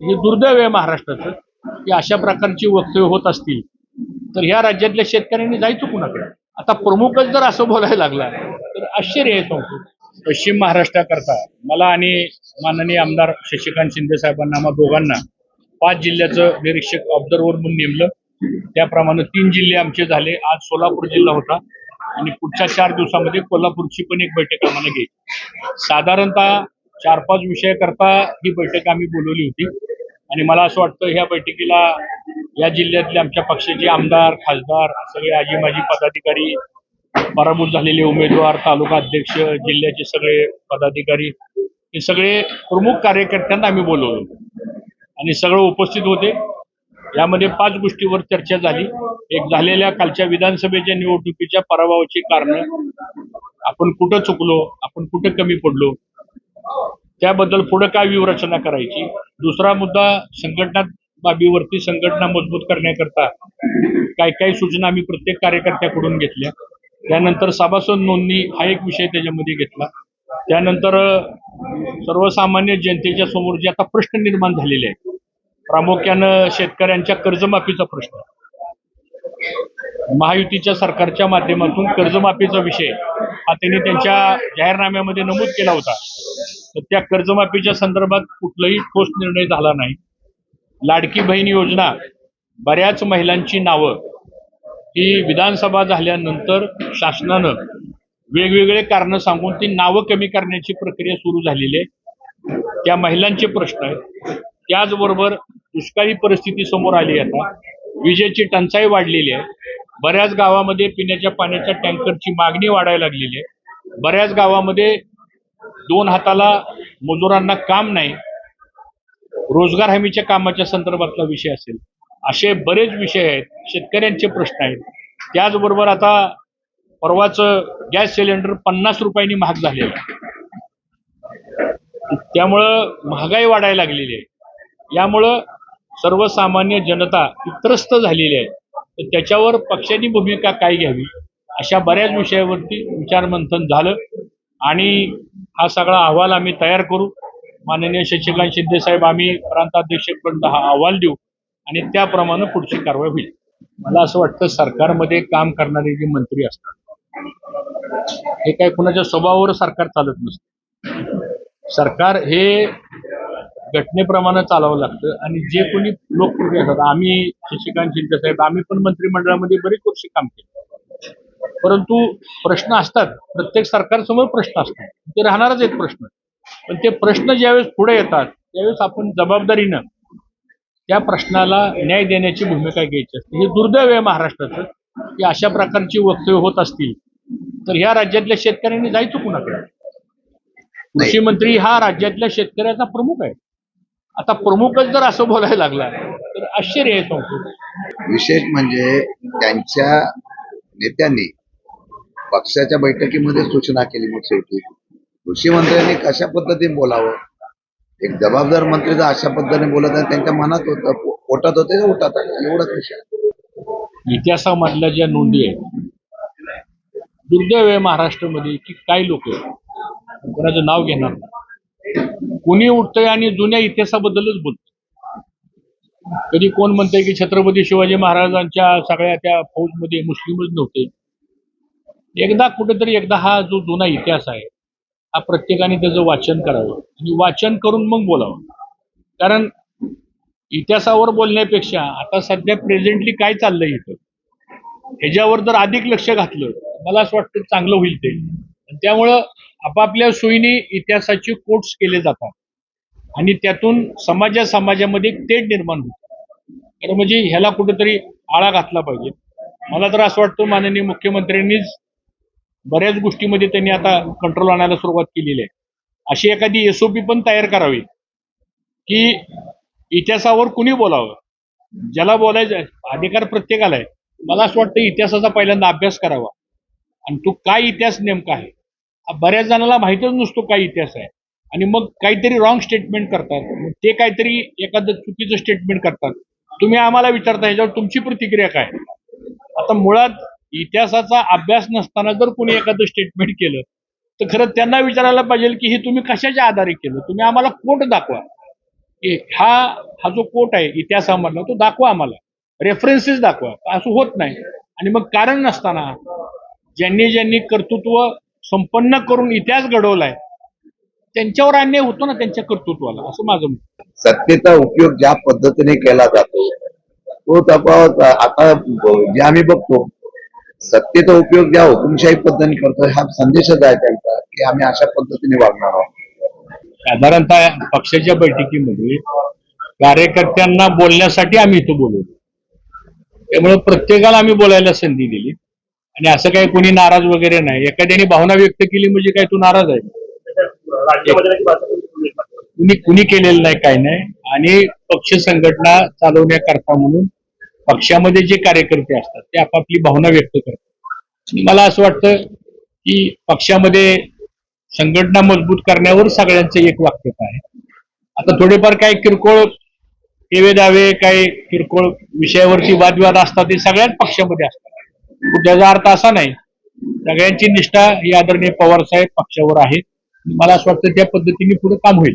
हे दुर्दैव आहे महाराष्ट्राचं की अशा प्रकारची वक्तव्य होत असतील. तर ह्या राज्यातल्या शेतकऱ्यांनी जायचं कुणाकडे आता प्रमुखच जर असं बोलायला लागला तर आश्चर्य आहे संपूर्ण पश्चिम महाराष्ट्राकरता मला आणि माननीय आमदार शशिकांत शिंदे साहेबांना आम्हा दोघांना पाच जिल्ह्याचं निरीक्षक ऑब्झर्वर म्हणून नेमलं. त्याप्रमाणे तीन जिल्हे आमचे झाले. आज सोलापूर जिल्हा होता आणि पुढच्या चार दिवसामध्ये कोल्हापूरची पण एक बैठक आम्हाला घेईल साधारणतः चार पाच विषयाकरता ही बैठक आम्ही बोलवली होती. आणि मला असं वाटतं ह्या बैठकीला या जिल्ह्यातले आमच्या पक्षाचे आमदार खासदार सगळे आजी माजी पदाधिकारी पराभूत झालेले उमेदवार तालुका अध्यक्ष जिल्ह्याचे सगळे पदाधिकारी हे सगळे प्रमुख कार्यकर्त्यांना आम्ही बोलवलो आणि सगळं उपस्थित होते. यामध्ये पाच गोष्टीवर चर्चा झाली. एक झालेल्या कालच्या विधानसभेच्या निवडणुकीच्या पराभवाची कारणं. आपण कुठं चुकलो आपण कुठं कमी पडलो त्याबद्दल पुढे काय व्यूहरचना करायची? दुसरा मुद्दा संघटना बाबीवरती संघटना मजबूत करण्याकरता काय काय सूचना आम्ही प्रत्येक कार्यकर्त्याकडून घेतल्या. त्यानंतर सभासद नोंदणी हा एक विषय त्याच्यामध्ये घेतला. त्यानंतर सर्वसामान्य जनतेच्या समोर जे आता प्रश्न निर्माण झालेले आहेत प्रामुख्यानं शेतकऱ्यांच्या कर्जमाफीचा प्रश्न. महायुतीच्या सरकारच्या माध्यमातून कर्जमाफीचा विषय हा त्यांनी त्यांच्या जाहीरनाम्यामध्ये नमूद केला होता. तर त्या कर्जमाफीच्या संदर्भात कुठलाही ठोस निर्णय झाला नाही. लाडकी बहीण योजना बऱ्याच महिलांची नावं ही विधानसभा झाल्यानंतर शासनानं वेगवेगळे कारण सांगून ती नावं कमी करण्याची प्रक्रिया सुरू झालेली आहे. त्या महिलांचे प्रश्न आहेत. त्याचबरोबर दुष्काळी परिस्थिती समोर आली आता. विजेची टंचाई वाढलेली आहे. बऱ्याच गावामध्ये पिण्याच्या पाण्याच्या टँकरची मागणी वाढायला लागलेली आहे. बऱ्याच गावामध्ये दोन हाताला मजुरांना काम नाही रोजगार हमीच्या कामाच्या संदर्भातला विषय असेल. असे बरेच विषय आहेत शेतकऱ्यांचे प्रश्न आहेत. त्याचबरोबर आता परवाच गॅस सिलेंडर पन्नास रुपयांनी महाग झालेलं आहे. त्यामुळं महागाई वाढायला लागलेली आहे. यामुळं सर्वसामान्य जनता ती त्रस्त झालेली आहे. तर त्याच्यावर पक्षाची भूमिका काय घ्यावी अशा बऱ्याच विषयावरती विचारमंथन झालं. आणि हा सगळा अहवाल आम्ही तयार करू. माननीय शशिकांत शिंदे साहेब आम्ही प्रांताध्यक्षपर्यंत हा अहवाल देऊ आणि त्याप्रमाणे पुढची कारवाई होईल. मला असं वाटतं सरकारमध्ये काम करणारे जे मंत्री असतात हे काय कुणाच्या स्वभावावर सरकार चालत नसतं. सरकार हे घटनेप्रमाणे चालावं लागतं आणि जे कोणी लोकप्रतिनिधी असतात आम्ही शशिकांत शिंदे साहेब आम्ही पण मंत्रिमंडळामध्ये बरीच वर्षी काम केलं. परंतु प्रश्न असतात. प्रत्येक सरकारसमोर प्रश्न असतात. ते राहणारच एक प्रश्न. पण ते प्रश्न ज्यावेळेस पुढे येतात त्यावेळेस आपण जबाबदारीनं त्या प्रश्नाला न्याय देण्याची भूमिका घ्यायची असते. हे दुर्दैव आहे महाराष्ट्राचं की अशा प्रकारची वक्तव्य होत असतील तर ह्या राज्यातल्या शेतकऱ्यांनी जायचं कुणाकडे? कृषी मंत्री हा राज्यातल्या शेतकऱ्याचा प्रमुख आहे. आता प्रमुखच जर असं बोलायला लागला तर आश्चर्य आहे विशेष म्हणजे त्यांच्या नेत्यांनी पक्षाच्या बैठकीमध्ये सूचना केली मग शेवटी. कृषी मंत्र्यांनी कशा पद्धतीने बोलावं? एक जबाबदार मंत्री जर अशा पद्धतीने बोलत आहे त्यांच्या मनात होतं पोटात होते का उठात? आहे एवढाच विषय. इतिहासामधल्या ज्या नोंदी आहेत दुर्दैव आहे महाराष्ट्रामध्ये की काही लोक कोणाचं नाव घेणार कोणी उठतंय आणि जुन्या इतिहासाबद्दलच बोलत कधी कोण म्हणतंय की छत्रपती शिवाजी महाराजांच्या सगळ्या त्या फौजमध्ये मुस्लिमच नव्हते. एकदा कुठेतरी एकदा हा जो जुना इतिहास आहे हा प्रत्येकाने त्याचं वाचन करावं आणि वाचन करून मग बोलावं. कारण इतिहासावर बोलण्यापेक्षा आता सध्या प्रेझेंटली काय चाललंय इथं? ह्याच्यावर जर अधिक लक्ष घातलं मला असं वाटतं चांगलं होईल ते. त्यामुळं आपापल्या सोयीने इतिहासाचे कोट्स केले जातात. आणि त्यातून समाजा समाजामध्ये तेढ निर्माण होते. तर म्हणजे ह्याला कुठेतरी आळा घातला पाहिजे. मला तर असं वाटतं माननीय मुख्यमंत्र्यांनीच बऱ्याच गोष्टीमध्ये त्यांनी आता कंट्रोल आणायला सुरुवात केलेली आहे. अशी एखादी एसओपी पण तयार करावी. की इतिहासावर कुणी बोलावं? ज्याला बोलायचं आहे, अधिकार प्रत्येकाला आहे. मला असं वाटतं इतिहासाचा पहिल्यांदा अभ्यास करावा. आणि तो काय इतिहास नेमका आहे? बऱ्याच जणांना माहितच नसतो काय इतिहास आहे. आणि मग काहीतरी रॉंग स्टेटमेंट करतात. मग ते काहीतरी एखादं चुकीचं स्टेटमेंट करतात. तुम्ही आम्हाला विचारता ह्याच्यावर तुमची प्रतिक्रिया काय? आता मुळात इतिहासाचा अभ्यास नसताना जर कोणी एखादं स्टेटमेंट केलं तर खरं त्यांना विचारायला पाहिजे की हे तुम्ही कशाच्या आधारे केलं? तुम्ही आम्हाला कोट दाखवा. की हा हा जो कोट आहे इतिहासामधला तो दाखवा आम्हाला. रेफरन्सेस दाखवा. असं होत नाही. आणि मग कारण नसताना ज्यांनी ज्यांनी कर्तृत्व संपन्न करून इतिहास घडवलाय त्यांच्यावर अन्याय होतो ना त्यांच्या कर्तृत्वाला? असं माझं मत. सत्तेचा उपयोग ज्या पद्धतीने केला जातो तो तपास आता जे आम्ही बघतो सत्तेचा उपयोग ज्या हुकुमशाही हो. पद्धतीने करतो. हा संदेशच आहे त्यांचा की आम्ही अशा पद्धतीने वागणार आहोत. साधारणतः पक्षाच्या बैठकीमध्ये कार्यकर्त्यांना बोलण्यासाठी आम्ही इथं बोलवतो. त्यामुळे प्रत्येकाला आम्ही बोलायला संधी दिली. आणि असं काही कोणी नाराज वगैरे नाही. एखाद्याने भावना व्यक्त केली म्हणजे काय तू नाराज आहे. कुणी कुणी केलेलं नाही काय नाही. आणि पक्ष संघटना चालवण्याकरता म्हणून पक्षामध्ये जे कार्यकर्ते असतात ते आपापली भावना व्यक्त करतात. मला असं वाटतं की पक्षामध्ये संघटना मजबूत करण्यावर सगळ्यांचं एक वाक्यता आहे. आता थोडेफार काही किरकोळ हेवे दावे काही किरकोळ विषयावरती वादविवाद असतात ते सगळ्याच पक्षामध्ये असतात. त्याचा अर्थ असा नाही सगळ्यांची निष्ठा ही आदरणीय पवार साहेब पक्षावर आहे. मला असं वाटतं त्या पद्धतीने पुढे काम होईल.